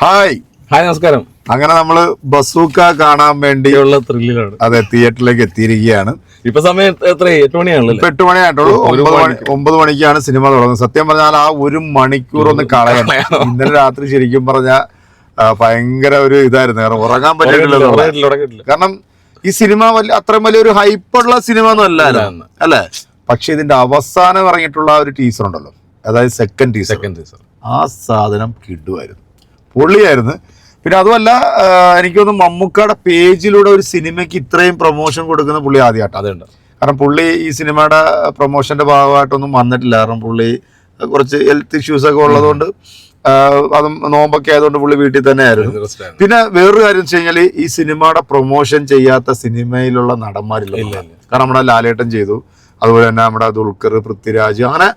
Hi. Hi നമസ്കാരം. അങ്ങനെ നമ്മൾ ബസൂക്ക കാണാൻ വേണ്ടിയുള്ള ത്രില്ലിലാണ്. അതെ തിയേറ്ററിലേക്ക് എത്തിയിരിക്കുകയാണ്. ഇപ്പൊ സമയം എത്ര എട്ട് മണിയാണല്ലോ? ഇപ്പൊ എട്ട് മണിയായിട്ടുള്ളൂ. ഒമ്പത് മണി ഒമ്പത് മണിക്കാണ് സിനിമ തുടങ്ങുന്നത്. സത്യം പറഞ്ഞാൽ ആ ഒരു മണിക്കൂർ ഒന്ന് കളയണം. ഇന്നലെ രാത്രി ശരിക്കും പറഞ്ഞ ഭയങ്കര ഒരു ഇതായിരുന്നു. കാരണം ഉറങ്ങാൻ പറ്റിയിട്ടില്ല. കാരണം ഈ സിനിമ വലിയ അത്രയും വലിയൊരു ഹൈപ്പുള്ള സിനിമ ഒന്നും അല്ല. അല്ലേ? പക്ഷെ ഇതിന്റെ അവസാനം ഇറങ്ങിയിട്ടുള്ള ഒരു ടീസർ ഉണ്ടല്ലോ. അതായത് സെക്കൻഡ് ടീസർ സെക്കൻഡ് ടീസർ ആ സാധനം കിടുമായിരുന്നു പൊള്ളിയായിരുന്നു. പിന്നെ അതുമല്ല എനിക്കൊന്ന് എനിക്ക് മമ്മൂക്കയുടെ പേജിലൂടെ ഒരു സിനിമയ്ക്ക് ഇത്രയും പ്രൊമോഷൻ കൊടുക്കുന്ന പുള്ളി ആദ്യമായിട്ട് അതുണ്ട്. കാരണം പുള്ളി ഈ സിനിമയുടെ പ്രൊമോഷന്റെ ഭാഗമായിട്ടൊന്നും വന്നിട്ടില്ല. കാരണം പുള്ളി കുറച്ച് ഹെൽത്ത് ഇഷ്യൂസൊക്കെ ഉള്ളതുകൊണ്ട് അതും നോമ്പൊക്കെ ആയതുകൊണ്ട് പുള്ളി വീട്ടിൽ തന്നെ ആയിരുന്നു പിന്നെ വേറൊരു കാര്യം വെച്ച് കഴിഞ്ഞാൽ ഈ സിനിമയുടെ പ്രൊമോഷൻ ചെയ്യാത്ത സിനിമയിലുള്ള നടന്മാരില്ല. കാരണം നമ്മുടെ ലാലേട്ടൻ ചെയ്തു. അതുപോലെ തന്നെ നമ്മുടെ ദുൽഖർ പൃഥ്വിരാജ് അങ്ങനെ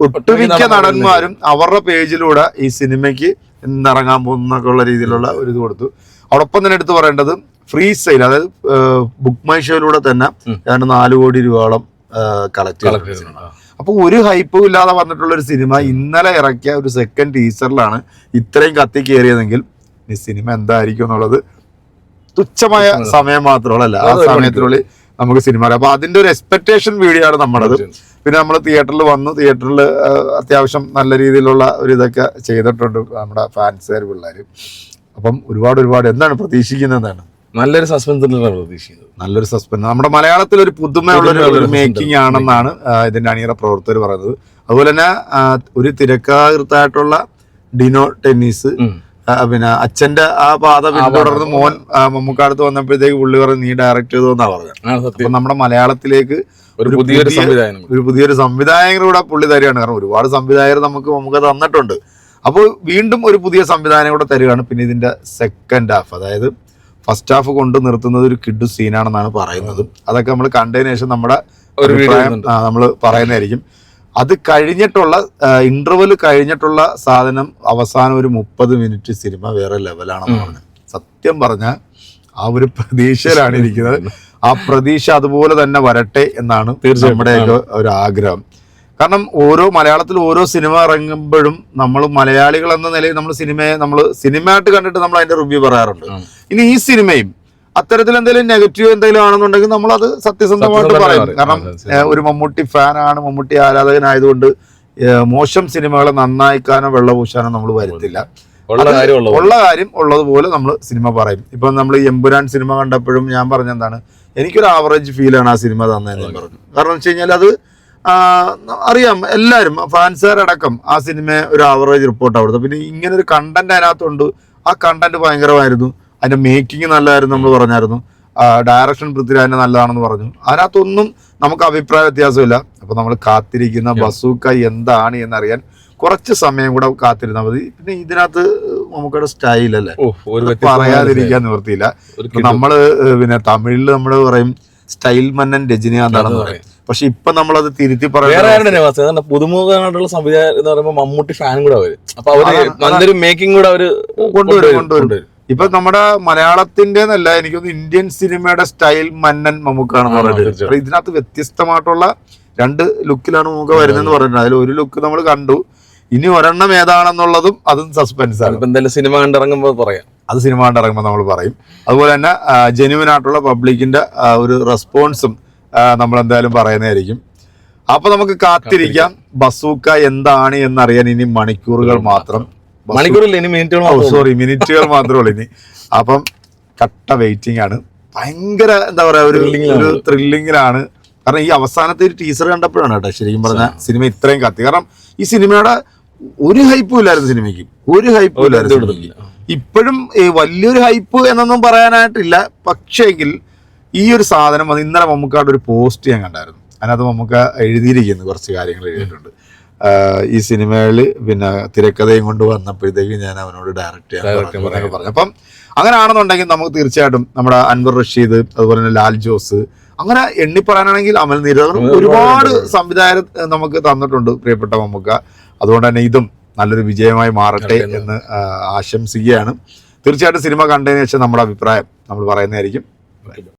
ഒട്ടുമിക്ക നടന്മാരും അവരുടെ പേജിലൂടെ ഈ സിനിമയ്ക്ക് ഇന്നിറങ്ങാൻ പോകുന്നൊക്കെ ഉള്ള രീതിയിലുള്ള ഒരു ഇത് കൊടുത്തു. അതോടൊപ്പം തന്നെ എടുത്തു പറയേണ്ടത് ഫ്രീ സെയിൽ അതായത് ബുക്ക് മൈ ഷോയിലൂടെ തന്നെ. ഏതാണ്ട് നാല് കോടി രൂപയോളം കളക്ട് ചെയ്തിട്ടുണ്ട്. അപ്പോൾ അപ്പൊ ഒരു ഹൈപ്പും ഇല്ലാതെ വന്നിട്ടുള്ള ഒരു സിനിമ ഇന്നലെ ഇറക്കിയ ഒരു സെക്കൻഡ് ടീസറിലാണ് ഇത്രയും കത്തി കയറിയതെങ്കിൽ ഈ സിനിമ എന്തായിരിക്കും എന്നുള്ളത് തുച്ഛമായ സമയം മാത്രമല്ല. ആ സമയത്തിനുള്ളിൽ നമുക്ക് സിനിമ അപ്പൊ അതിന്റെ ഒരു എക്സ്പെക്ടേഷൻ വീഡിയോ ആണ് നമ്മളത്. പിന്നെ നമ്മൾ തിയേറ്ററിൽ വന്നു. തിയേറ്ററിൽ അത്യാവശ്യം നല്ല രീതിയിലുള്ള ഒരു ഇതൊക്കെ ചെയ്തിട്ടുണ്ട് നമ്മുടെ ഫാൻസുകാർ പിള്ളേർ അപ്പം ഒരുപാട് ഒരുപാട് എന്താണ് പ്രതീക്ഷിക്കുന്നത് എന്താണ് നല്ലൊരു സസ്പെൻസ് പ്രതീക്ഷിക്കുന്നത്. നല്ലൊരു സസ്പെൻസ് നമ്മുടെ മലയാളത്തിൽ ഒരു പുതുമയുള്ള ഒരു- മേക്കിംഗ് ആണെന്നാണ് ഇതിന്റെ അണിയറ പ്രവർത്തകർ പറയുന്നത്. അതുപോലെ തന്നെ ഒരു തിരക്കാകൃത്തായിട്ടുള്ള ഡിനോ ടെന്നീസ് പിന്നെ അച്ഛന്റെ ആ പാത പിന്തുടർന്ന് മോൻ മമ്മൂക്കാടത്ത് വന്നപ്പോഴത്തേക്ക് പുള്ളി പറഞ്ഞു നീ ഡയറക്ട് ചെയ്തോന്നാ പറഞ്ഞത്. ആണ് അപ്പൊ നമ്മുടെ മലയാളത്തിലേക്ക് ഒരു പുതിയൊരു പുതിയ- ഒരു പുതിയൊരു സംവിധായകർ കൂടെ പുള്ളി തരികയാണ്. കാരണം ഒരുപാട് സംവിധായകർ നമുക്ക് നമുക്ക് തന്നിട്ടുണ്ട്. അപ്പോൾ വീണ്ടും ഒരു പുതിയ സംവിധാനം കൂടെ തരികയാണ്. പിന്നെ ഇതിന്റെ സെക്കൻഡ് ഹാഫ് അതായത് ഫസ്റ്റ് ഹാഫ് കൊണ്ട് നിർത്തുന്നത് ഒരു കിഡ് സീനാണെന്നാണ് പറയുന്നത്. അതൊക്കെ നമ്മൾ കണ്ടതിന് ശേഷം നമ്മുടെ ഒരു നമ്മൾ പറയുന്നതായിരിക്കും. അത് കഴിഞ്ഞിട്ടുള്ള ഇന്റർവൽ കഴിഞ്ഞിട്ടുള്ള സാധനം അവസാനം ഒരു മുപ്പത് മിനിറ്റ് സിനിമ വേറെ ലെവലാണെന്ന് പറഞ്ഞു. സത്യം പറഞ്ഞ ആ ഒരു പ്രതീക്ഷയിലാണ് ഇരിക്കുന്നത്. ആ പ്രതീക്ഷ അതുപോലെ തന്നെ വരട്ടെ എന്നാണ്. നമ്മുടെയൊക്കെ ഒരു ആഗ്രഹം. കാരണം ഓരോ മലയാളത്തിൽ ഓരോ സിനിമ ഇറങ്ങുമ്പോഴും നമ്മൾ മലയാളികൾ എന്ന നിലയിൽ നമ്മൾ സിനിമയെ നമ്മൾ സിനിമയായിട്ട് കണ്ടിട്ട് നമ്മൾ അതിന്റെ റിവ്യൂ പറയാറുണ്ട്. ഇനി ഈ സിനിമയും അത്തരത്തിൽ എന്തെങ്കിലും നെഗറ്റീവ് എന്തെങ്കിലും ആണെന്നുണ്ടെങ്കിൽ നമ്മൾ അത് സത്യസന്ധമായിട്ട് പറയും. കാരണം ഒരു മമ്മൂട്ടി ഫാനാണ് മമ്മൂട്ടി ആരാധകനായതുകൊണ്ട് മോശം സിനിമകളെ നന്നായിക്കാനോ വെള്ളപൂശാനോ നമ്മൾ വരുത്തില്ല. ഉള്ള കാര്യം ഉള്ളതുപോലെ നമ്മൾ സിനിമ പറയും. ഇപ്പൊ നമ്മൾ എമ്പുരാൻ സിനിമ കണ്ടപ്പോഴും ഞാൻ പറഞ്ഞ എന്താണ് എനിക്കൊരു ആവറേജ് ഫീലാണ് ആ സിനിമ തന്നതെന്ന് പറഞ്ഞു. കാരണം വെച്ച് കഴിഞ്ഞാൽ അത് അറിയാം എല്ലാവരും ഫാൻസുകാരടക്കം ആ സിനിമ ഒരു ആവറേജ് റിപ്പോർട്ട് അവിടുത്തെ. പിന്നെ ഇങ്ങനെ ഒരു കണ്ടന്റ് അതിനകത്തുണ്ട്. ആ കണ്ടന്റ് ഭയങ്കരമായിരുന്നു. അതിന്റെ മേക്കിംഗ് നല്ലതായിരുന്നു നമ്മൾ പറഞ്ഞായിരുന്നു. ഡയറക്ഷൻ പൃഥ്വിരാജിന്റെ നല്ലതാണെന്ന് പറഞ്ഞു. അതിനകത്തൊന്നും നമുക്ക് അഭിപ്രായ വ്യത്യാസമില്ല. അപ്പൊ നമ്മൾ കാത്തിരിക്കുന്ന ബസൂക്ക എന്താണ് എന്നറിയാൻ കുറച്ച് സമയം കൂടെ കാത്തിരുന്നാൽ മതി. പിന്നെ ഇതിനകത്ത് നമുക്കൊരു സ്റ്റൈൽ അല്ലേ? പറയാതിരിക്കാൻ നിവർത്തിയില്ല. നമ്മൾ പിന്നെ തമിഴിൽ നമ്മൾ പറയും സ്റ്റൈൽ മന്നൻ രജനീകാന്താണെന്ന് പറയും. പക്ഷെ ഇപ്പൊ നമ്മളത് തിരുത്തി ഏതാണ്ട് പുതുമുഖമായിട്ടുള്ള സംവിധാനം എന്ന് പറയുമ്പോൾ മമ്മൂട്ടി ഫാനും കൂടെ അവർ അപ്പൊ അവർ നല്ലൊരു മേക്കിംഗ് കൂടെ അവർ കൊണ്ടുവരും. കൊണ്ടുവരും. ഇപ്പൊ നമ്മുടെ മലയാളത്തിന്റെ എന്നല്ല എനിക്കൊന്ന് ഇന്ത്യൻ സിനിമയുടെ സ്റ്റൈൽ മന്നൻ മമ്മൂക്കാണെന്ന് ആ, പറഞ്ഞിട്ട്. ഇതിനകത്ത് വ്യത്യസ്തമായിട്ടുള്ള രണ്ട് ലുക്കിലാണ് മമ്മൂക്ക വരുന്നതെന്ന് പറഞ്ഞിട്ടുണ്ട്. അതിൽ ഒരു ലുക്ക് നമ്മൾ കണ്ടു. ഇനി ഒരെണ്ണം ഏതാണെന്നുള്ളതും അതും സസ്പെൻസ് ആണ്. ഇപ്പൊ എന്തായാലും സിനിമ കണ്ടിറങ്ങുമ്പോൾ പറയാം. അത് സിനിമ കണ്ടിറങ്ങുമ്പോൾ നമ്മൾ പറയും. അതുപോലെ തന്നെ ജെനുവിൻ ആയിട്ടുള്ള പബ്ലിക്കിന്റെ ഒരു റെസ്പോൺസും നമ്മൾ എന്തായാലും പറയുന്നതായിരിക്കും. അപ്പൊ നമുക്ക് കാത്തിരിക്കാം. ബസൂക്ക എന്താണ് എന്നറിയാൻ ഇനി മണിക്കൂറുകൾ മാത്രം. ഇനി മിനിറ്റുകൾ സോറി മിനിറ്റുകൾ മാത്രമേ ഉള്ളൂ ഇനി. അപ്പം കട്ട വെയിറ്റിംഗ് ആണ്. ഭയങ്കര എന്താ പറയാ ഒരു ത്രില്ലിംഗിലാണ് ഒരു ത്രില്ലിങ്ങിലാണ് കാരണം ഈ അവസാനത്തെ ഒരു ടീസർ കണ്ടപ്പോഴാണ് കേട്ടോ ശരിക്കും പറഞ്ഞ സിനിമ ഇത്രയും കത്തി. കാരണം ഈ സിനിമയുടെ ഒരു ഹൈപ്പും ഇല്ലായിരുന്നു സിനിമയ്ക്ക് ഒരു ഹൈപ്പും ഇല്ലായിരുന്നു ഇപ്പോഴും വലിയൊരു ഹൈപ്പ് എന്നൊന്നും പറയാനായിട്ടില്ല. പക്ഷേങ്കിൽ ഈ ഒരു സാധനം അത് ഇന്നലെ മമ്മൂക്കാട് ഒരു പോസ്റ്റ് ഞാൻ കണ്ടായിരുന്നു. അതിനകത്ത് മമ്മൂക്ക എഴുതിയിരിക്കുന്നു കുറച്ച് കാര്യങ്ങൾ എഴുതിയിട്ടുണ്ട്. ഈ സിനിമയിൽ പിന്നെ തിരക്കഥയും കൊണ്ട് വന്നപ്പോഴത്തേക്ക് ഞാൻ അവനോട് ഡയറക്റ്റ് ചെയ്യാൻ പറഞ്ഞു അപ്പം അങ്ങനെയാണെന്നുണ്ടെങ്കിൽ നമുക്ക് തീർച്ചയായിട്ടും നമ്മുടെ അൻവർ റഷീദ് അതുപോലെ തന്നെ ലാൽ ജോസ് അങ്ങനെ എണ്ണി പറയാനാണെങ്കിൽ അമൽ നീരദ് ഒരുപാട് സംവിധായകർ നമുക്ക് തന്നിട്ടുണ്ട്. പ്രിയപ്പെട്ട മമ്മൂക്ക. അതുകൊണ്ട് തന്നെ ഇതും നല്ലൊരു വിജയമായി മാറട്ടെ മാറട്ടെ എന്ന് ആശംസിക്കുകയാണ്. തീർച്ചയായിട്ടും സിനിമ കണ്ടതിന് ശേഷം നമ്മുടെ അഭിപ്രായം നമ്മൾ പറയുന്നതായിരിക്കും.